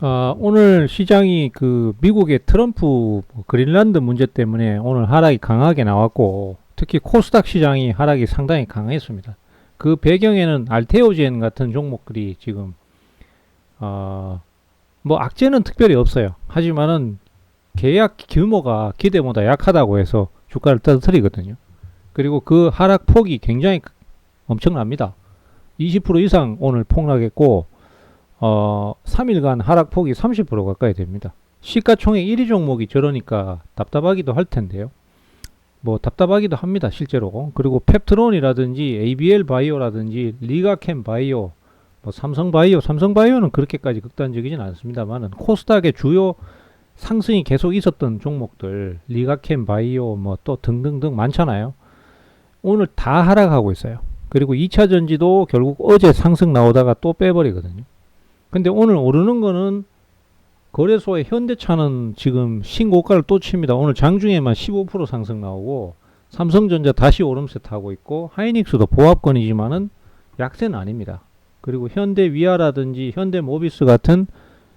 어, 오늘 시장이 그 미국의 트럼프 뭐 그린란드 문제 때문에 오늘 하락이 강하게 나왔고 특히 코스닥 시장이 하락이 상당히 강했습니다. 그 배경에는 알테오젠 같은 종목들이 지금 어, 뭐 악재는 특별히 없어요. 하지만은 계약 규모가 기대보다 약하다고 해서 주가를 떨어뜨리거든요. 그리고 그 하락 폭이 굉장히 엄청납니다. 20% 이상 오늘 폭락했고 어, 3일간 하락폭이 30% 가까이 됩니다. 시가총액 1위 종목이 저러니까 답답하기도 할 텐데요. 뭐 답답하기도 합니다, 실제로. 그리고 펩트론이라든지 ABL 바이오라든지 리가캠 바이오, 뭐 삼성 바이오, 삼성 바이오는 그렇게까지 극단적이진 않습니다만은 코스닥의 주요 상승이 계속 있었던 종목들, 리가캠 바이오 뭐 또 등등등 많잖아요. 오늘 다 하락하고 있어요. 그리고 2차 전지도 결국 어제 상승 나오다가 또 빼버리거든요. 근데 오늘 오르는 거는 거래소의 현대차는 지금 신고가를 또 칩니다. 오늘 장중에만 15% 상승 나오고 삼성전자 다시 오름세 타고 있고 하이닉스도 보합권이지만은 약세는 아닙니다. 그리고 현대 위아라든지 현대 모비스 같은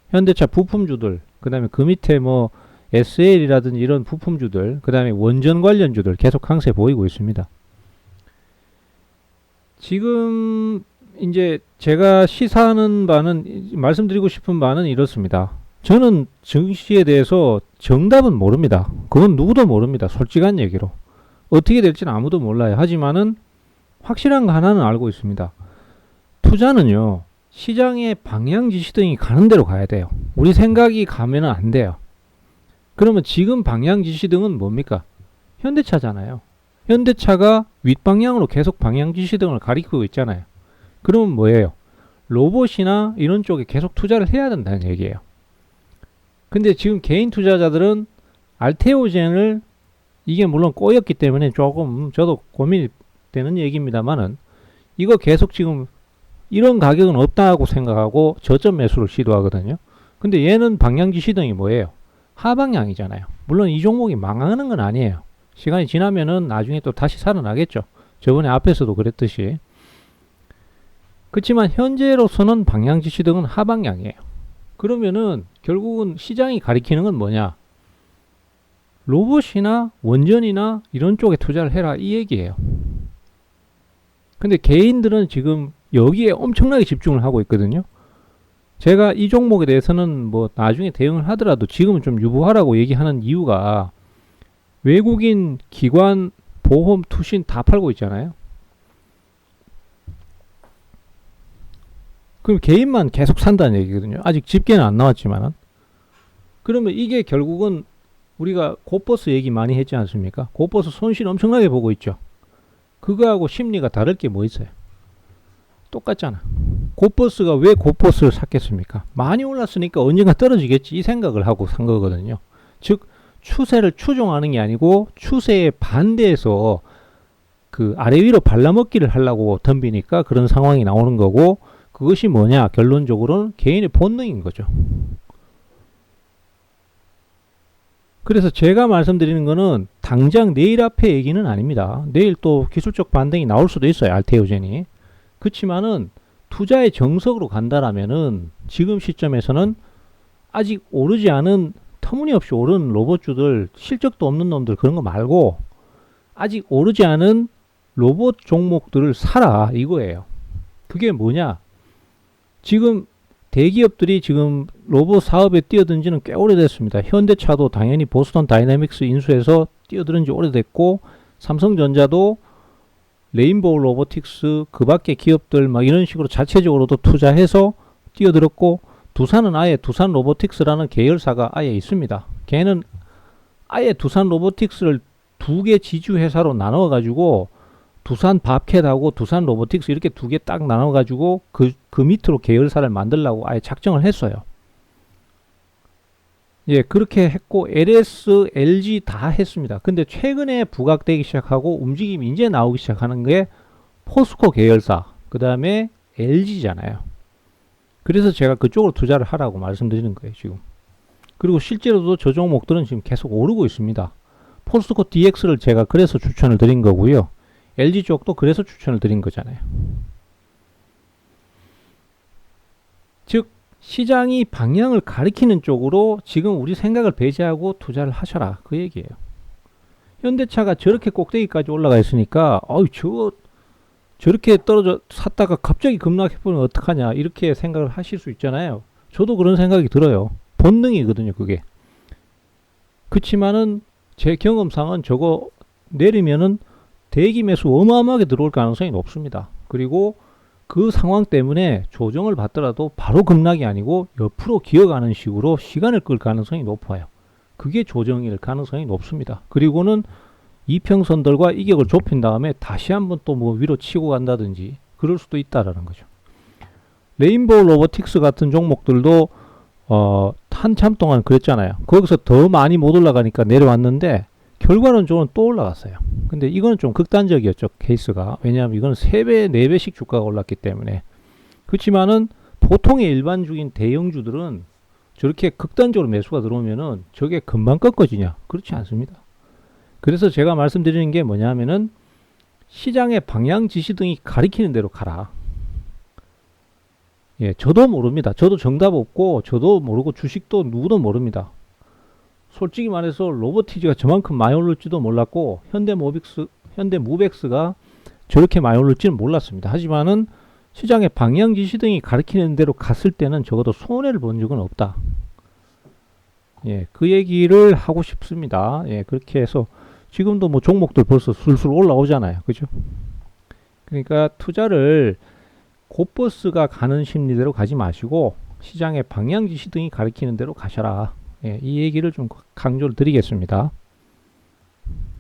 현대차 부품주들, 그 다음에 그 밑에 뭐 SL이라든지 이런 부품주들, 그 다음에 원전 관련주들 계속 강세 보이고 있습니다. 지금 이제 제가 시사하는 바는 말씀드리고 싶은 바는 이렇습니다. 저는 증시에 대해서 정답은 모릅니다. 그건 누구도 모릅니다. 솔직한 얘기로. 어떻게 될지는 아무도 몰라요. 하지만은 확실한 거 하나는 알고 있습니다. 투자는요. 시장의 방향 지시등이 가는 대로 가야 돼요. 우리 생각이 가면은 안 돼요. 그러면 지금 방향 지시등은 뭡니까? 현대차잖아요. 현대차가 윗방향으로 계속 방향 지시등을 가리키고 있잖아요. 그러면 뭐예요? 로봇이나 이런 쪽에 계속 투자를 해야 된다는 얘기예요. 근데 지금 개인 투자자들은 알테오젠을 이게 물론 꼬였기 때문에 조금 저도 고민이 되는 얘기입니다만은 이거 계속 지금 이런 가격은 없다고 생각하고 저점 매수를 시도하거든요. 근데 얘는 방향지 시등이 뭐예요? 하방향이잖아요. 물론 이 종목이 망하는 건 아니에요. 시간이 지나면은 나중에 또 다시 살아나겠죠. 저번에 앞에서도 그랬듯이. 그렇지만 현재로서는 방향 지 시 등은 하방향이에요. 그러면은 결국은 시장이 가리키는 건 뭐냐? 로봇이나 원전이나 이런 쪽에 투자를 해라 이 얘기예요. 근데 개인들은 지금 여기에 엄청나게 집중을 하고 있거든요. 제가 이 종목에 대해서는 뭐 나중에 대응을 하더라도 지금은 좀 유보하라고 얘기하는 이유가 외국인 기관 보험 투신 다 팔고 있잖아요. 그럼 개인만 계속 산다는 얘기거든요. 아직 집계는 안 나왔지만은. 그러면 이게 결국은 우리가 고버스 얘기 많이 했지 않습니까? 고버스 손실 엄청나게 보고 있죠. 그거하고 심리가 다를 게 뭐 있어요? 똑같잖아. 고버스가 왜 고버스를 샀겠습니까? 많이 올랐으니까 언젠가 떨어지겠지 이 생각을 하고 산 거거든요. 즉 추세를 추종하는 게 아니고 추세에 반대해서 그 아래 위로 발라먹기를 하려고 덤비니까 그런 상황이 나오는 거고 그것이 뭐냐 결론적으로는 개인의 본능인 거죠. 그래서 제가 말씀드리는 거는 당장 내일 앞에 얘기는 아닙니다. 내일 또 기술적 반등이 나올 수도 있어요. 알테오젠이. 그렇지만은 투자의 정석으로 간다라면은 지금 시점에서는 아직 오르지 않은 터무니없이 오른 로봇주들 실적도 없는 놈들 그런 거 말고 아직 오르지 않은 로봇 종목들을 사라 이거예요. 그게 뭐냐? 지금 대기업들이 지금 로봇 사업에 뛰어든 지는 꽤 오래됐습니다. 현대차도 당연히 보스턴 다이내믹스 인수해서 뛰어들은 지 오래됐고 삼성전자도 레인보우 로보틱스 그 밖에 기업들 막 이런 식으로 자체적으로도 투자해서 뛰어들었고 두산은 아예 두산 로보틱스라는 계열사가 아예 있습니다. 걔는 아예 두산 로보틱스를 두 개 지주 회사로 나눠 가지고 두산 밥캣하고 두산 로보틱스 이렇게 두 개 딱 나눠 가지고 그, 그 밑으로 계열사를 만들라고 아예 작정을 했어요. 예, 그렇게 했고 LS, LG 다 했습니다. 근데 최근에 부각되기 시작하고 움직임이 이제 나오기 시작하는 게 포스코 계열사, 그 다음에 LG잖아요. 그래서 제가 그쪽으로 투자를 하라고 말씀드리는 거예요, 지금. 그리고 실제로도 저 종목들은 지금 계속 오르고 있습니다. 포스코 DX를 제가 그래서 추천을 드린 거고요. LG 쪽도 그래서 추천을 드린 거잖아요. 즉 시장이 방향을 가리키는 쪽으로 지금 우리 생각을 배제하고 투자를 하셔라. 그 얘기예요. 현대차가 저렇게 꼭대기까지 올라가 있으니까 어이 저 저렇게 떨어져 샀다가 갑자기 급락해 보면 어떡하냐 이렇게 생각을 하실 수 있잖아요. 저도 그런 생각이 들어요. 본능이거든요, 그게. 그치만은 제 경험상은 저거 내리면은 대기 매수 어마어마하게 들어올 가능성이 높습니다. 그리고 그 상황 때문에 조정을 받더라도 바로 급락이 아니고 옆으로 기어가는 식으로 시간을 끌 가능성이 높아요. 그게 조정일 가능성이 높습니다. 그리고는 이평선들과 이격을 좁힌 다음에 다시 한번 또 뭐 위로 치고 간다든지 그럴 수도 있다라는 거죠. 레인보우 로보틱스 같은 종목들도 어, 한참 동안 그랬잖아요. 거기서 더 많이 못 올라가니까 내려왔는데 저는 또 올라갔어요. 근데 이거는 좀 극단적이었죠, 케이스가. 왜냐하면 이건 3배, 4배씩 주가가 올랐기 때문에. 그렇지만은 보통의 일반적인 대형주들은 저렇게 극단적으로 매수가 들어오면은 저게 금방 꺾어지냐? 그렇지 않습니다. 그래서 제가 말씀드리는 게 뭐냐면은 시장의 방향 지시 등이 가리키는 대로 가라. 예, 저도 모릅니다. 저도 정답 없고, 저도 모르고 주식도 누구도 모릅니다. 솔직히 말해서 로보티즈가 저만큼 많이 오를지도 몰랐고, 현대 모빅스, 현대무백스가 저렇게 많이 오를지는 몰랐습니다. 하지만은 시장의 방향 지시 등이 가리키는 대로 갔을 때는 적어도 손해를 본 적은 없다. 예, 그 얘기를 하고 싶습니다. 예, 그렇게 해서 지금도 뭐 종목들 벌써 술술 올라오잖아요. 그죠? 그러니까 투자를 곧버스가 가는 심리대로 가지 마시고 시장의 방향 지시 등이 가리키는 대로 가셔라. 예, 이 얘기를 좀 강조를 드리겠습니다.